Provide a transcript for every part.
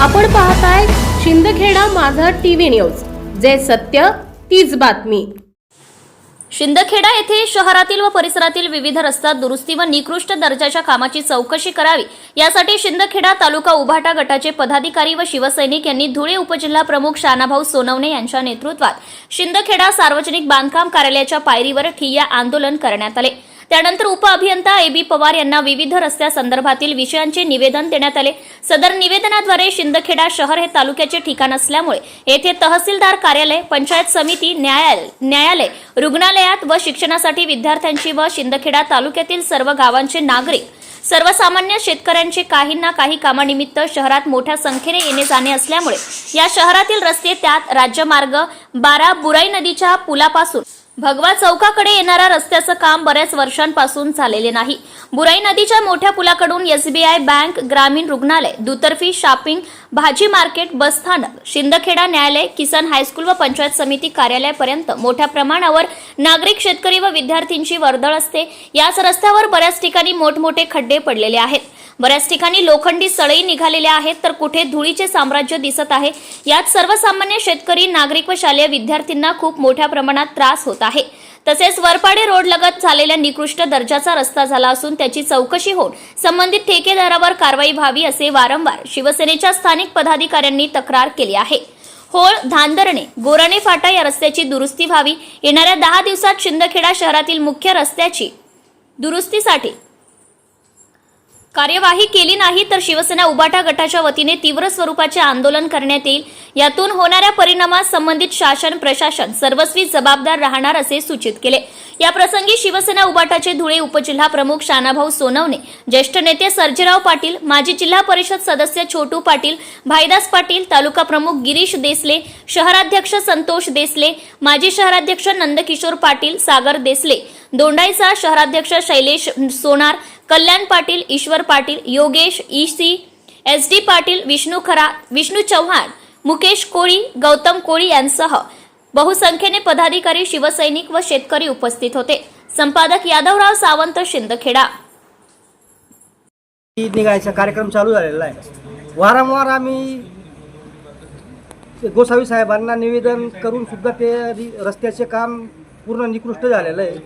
आपण पाहताय शिंदखेडा माझा टीव्ही न्यूज. जे सत्य तीच बातमी. शिंदखेडा येथे शहरातील व परिसरातील विविध रस्ता दुरुस्ती व निकृष्ट दर्जाच्या कामाची चौकशी करावी. यासाठी शिंदखेडा तालुका उभाटा गटाचे पदाधिकारी व शिवसैनिक यांनी धुळे उपजिल्हा प्रमुख शानाभाऊ सोनवणे यांच्या नेतृत्वात शिंदखेडा सार्वजनिक बांधकाम कार्यालयाच्या पायरीवर ठिय्या आंदोलन करण्यात आले. त्यानंतर उपअभियंता ए बी पवार यांना विविध रस्त्यासंदर्भातील विषयांचे निवेदन देण्यात आले. सदर निवेदनाद्वारे शिंदखेडा शहर हे तालुक्याचे ठिकाण असल्यामुळे येथे तहसीलदार कार्यालय पंचायत समिती न्यायालय न्यायालय रुग्णालयात व शिक्षणासाठी विद्यार्थ्यांची व शिंदखेडा तालुक्यातील सर्व गावांचे नागरिक सर्वसामान्य शेतकऱ्यांचे काही ना काही कामानिमित्त शहरात मोठ्या संख्येने येणे जाणे असल्यामुळे या शहरातील रस्ते त्यात राज्यमार्ग बारा बुराई नदीच्या पुलापासून भगवा चौकाकडे येणाऱ्या रस्त्याचं काम बऱ्याच वर्षांपासून झालेले नाही. बुराई नदीच्या मोठ्या पुलाकडून एसबीआय बँक ग्रामीण रुग्णालय दुतर्फी शॉपिंग भाजी मार्केट बसस्थानक शिंदखेडा न्यायालय किसान हायस्कूल व पंचायत समिती कार्यालयापर्यंत मोठ्या प्रमाणावर नागरिक शेतकरी व विद्यार्थ्यांची वर्दळ असते. याच रस्त्यावर बऱ्याच ठिकाणी मोठमोठे खड्डे पडलेले आहेत. बऱ्याच ठिकाणी लोखंडी सळई निघालेल्या आहेत तर कुठे धुळीचे साम्राज्य दिसत आहे? यात सर्वसामान्य शेतकरी नागरिक व शालेय विद्यार्थ्यांना खूप मोठ्या प्रमाणात त्रास होतो आहे. तसेच वरपाडे रोड लगत झालेल्या निकृष्ट दर्जाचा रस्ता झाला असून त्याची चौकशी होऊन संबंधित ठेकेदारावर कारवाई व्हावी असे वारंवार शिवसेनेच्या स्थानिक पदाधिकाऱ्यांनी तक्रार केली आहे. होळ धांदरणे गोराणे फाटा या रस्त्याची दुरुस्ती व्हावी. येणाऱ्या दहा दिवसात शिंदखेडा शहरातील मुख्य रस्त्याची दुरुस्तीसाठी कार्यवाही केली नाही तर शिवसेना उबाटा गटाच्या वतीने तीव्र स्वरूपाचे आंदोलन करण्यात येईल. यातून होणाऱ्या परिणामास संबंधित शासन प्रशासन सर्वस्वी जबाबदार राहणार असे सूचित केले. या प्रसंगी शिवसेना उबाटाचे धुळे उपजिल्हा प्रमुख शानाभाऊ सोनवणे ज्येष्ठ नेते सर्जेराव पाटील माजी जिल्हा परिषद सदस्य छोटू पाटील भाईदास पाटील तालुका प्रमुख गिरीश देसले शहराध्यक्ष संतोष देसले माजी शहराध्यक्ष नंदकिशोर पाटील सागर देसले दोंडाईचा शहराध्यक्ष शैलेश सोनार कल्याण पाटील ईश्वर पाटील योगेश ईसी एस डी पाटील विष्णू खरा विष्णू चव्हाण मुकेश कोळी गौतम कोळी यांसह बहुसंख्येने पदाधिकारी शिवसैनिक व शेतकरी उपस्थित होते. संपादक यादवराव सावंत शिंदखेडा. निघायचा कार्यक्रम चालू झालेला आहे. वारंवार आम्ही गोसावी साहेबांना निवेदन करून सुद्धा ते रस्त्याचे काम पूर्ण निकृष्ट झालेलं आहे.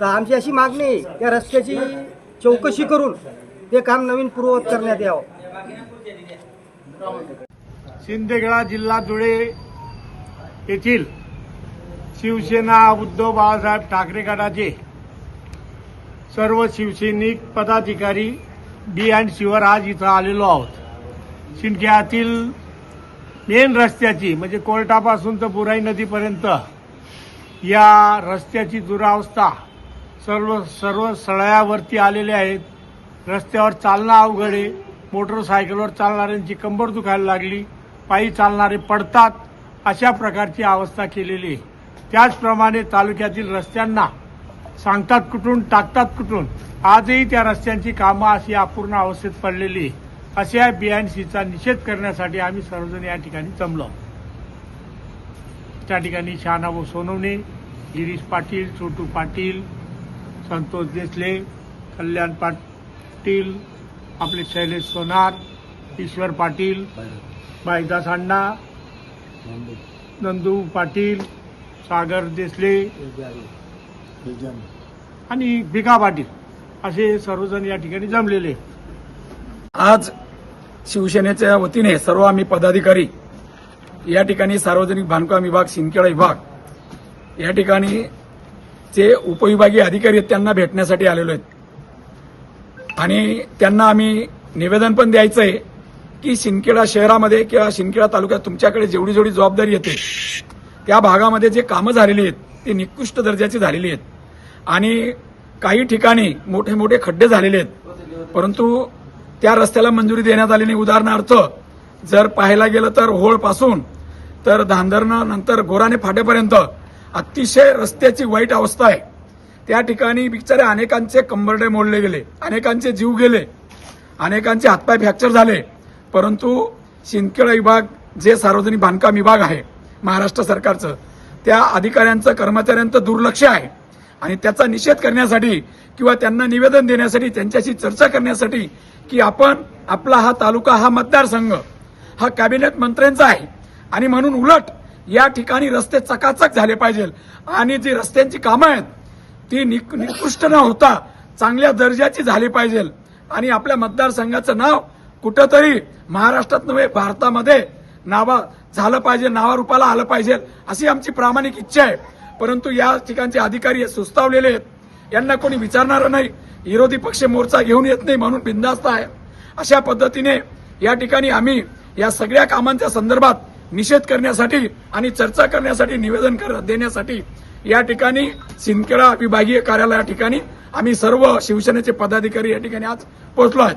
तर आमची अशी मागणी आहे त्या रस्त्याची चौकशी करून ते काम नवीन पूर्ववत करण्यात यावं. शिंदखेडा जिल्हा धुळे येथील शिवसेना उद्धव बाळासाहेब ठाकरे गटाचे सर्व शिवसैनिक पदाधिकारी बी अँड शिवर आज इथं आलेलो आहोत. शिंदखेड्यातील मेन रस्त्याची म्हणजे कोर्टापासून तर बुराई नदीपर्यंत या रस्त्याची दुरावस्था सर्व सर्व सळयावरती आलेले आहेत. रस्त्यावर चालणं अवघड आहे. मोटरसायकलवर चालणाऱ्यांची कंबर दुखायला लागली. पायी चालणारे पडतात. अशा प्रकारची अवस्था केलेली त्याचप्रमाणे तालुक्यातील रस्त्यांना सांगतात कुठून टाकतात कुठून आजही त्या रस्त्यांची कामं अशी अपूर्ण अवस्थेत पडलेली अशा बीएनसीचा निषेध करण्यासाठी आम्ही सर्वजण या ठिकाणी जमलो. त्या ठिकाणी शहानाभाऊ सोनवणे गिरीश पाटील छोटू पाटील संतोष देसले कल्याण पाटील आपले शैलेश सोनार ईश्वर पाटील बायदास अण्णा नंदू. पाटील सागर देसले आणि भिका पाटील असे सर्वजण या ठिकाणी जमलेले. आहेत. आज शिवसेनेच्या वतीने सर्व आम्ही पदाधिकारी या ठिकाणी सार्वजनिक बांधकाम विभाग सिंदखेडा विभाग या ठिकाणी जे उपविभागीय अधिकारी आहेत त्यांना भेटण्यासाठी आलेलो आहेत. आणि त्यांना आम्ही निवेदन पण द्यायचं आहे की शिंदखेडा शहरामध्ये किंवा शिंदखेडा तालुक्यात तुमच्याकडे जेवढी जेवढी जबाबदारी येते त्या भागामध्ये जे कामं झालेली आहेत ती निकृष्ट दर्जाची झालेली आहेत. आणि काही ठिकाणी मोठे मोठे खड्डे झालेले आहेत. परंतु त्या रस्त्याला मंजुरी देण्यात आली नाही उदाहरणार्थ जर पाहायला गेलं तर होळपासून तर धांदरणं नंतर गोराणे फाट्यापर्यंत अतिशय रस्त्याची वाईट अवस्था आहे. त्या ठिकाणी बिचारे अनेकांचे कंबरडे मोडले गेले अनेकांचे जीव गेले अनेकांचे हातपाय फ्रॅक्चर झाले. परंतु शिंदखेडा विभाग जे सार्वजनिक बांधकाम विभाग आहे महाराष्ट्र सरकारचं त्या अधिकाऱ्यांचं कर्मचाऱ्यांचं दुर्लक्ष आहे. आणि त्याचा निषेध करण्यासाठी किंवा त्यांना निवेदन देण्यासाठी त्यांच्याशी चर्चा करण्यासाठी की आपण आपला हा तालुका हा मतदारसंघ हा कॅबिनेट मंत्र्यांचा आहे. आणि म्हणून उलट या ठिकाणी रस्ते चकाचक झाले पाहिजे. आणि जी रस्त्यांची कामं आहेत ती निक- निकृष्ट न होता चांगल्या दर्जाची झाली पाहिजे. आणि आपल्या मतदारसंघाचं नाव कुठंतरी महाराष्ट्रात नव्हे भारतामध्ये नावा झालं पाहिजे नावारूपाला आलं पाहिजे अशी आमची प्रामाणिक इच्छा आहे. परंतु या ठिकाणचे अधिकारी सुस्तावलेले आहेत. यांना कोणी विचारणारं नाही. विरोधी पक्ष मोर्चा घेऊन येत नाही म्हणून बिंदास्त आहे. अशा पद्धतीने या ठिकाणी आम्ही या सगळ्या कामांच्या संदर्भात निषेध करण्यासाठी आणि चर्चा करण्यासाठी निवेदन कर- देण्यासाठी या ठिकाणी सिंदखेडा विभागीय कार्यालया ठिकाणी आम्ही सर्व शिवसेनेचे पदाधिकारी या ठिकाणी आज पोहोचलो आहेत.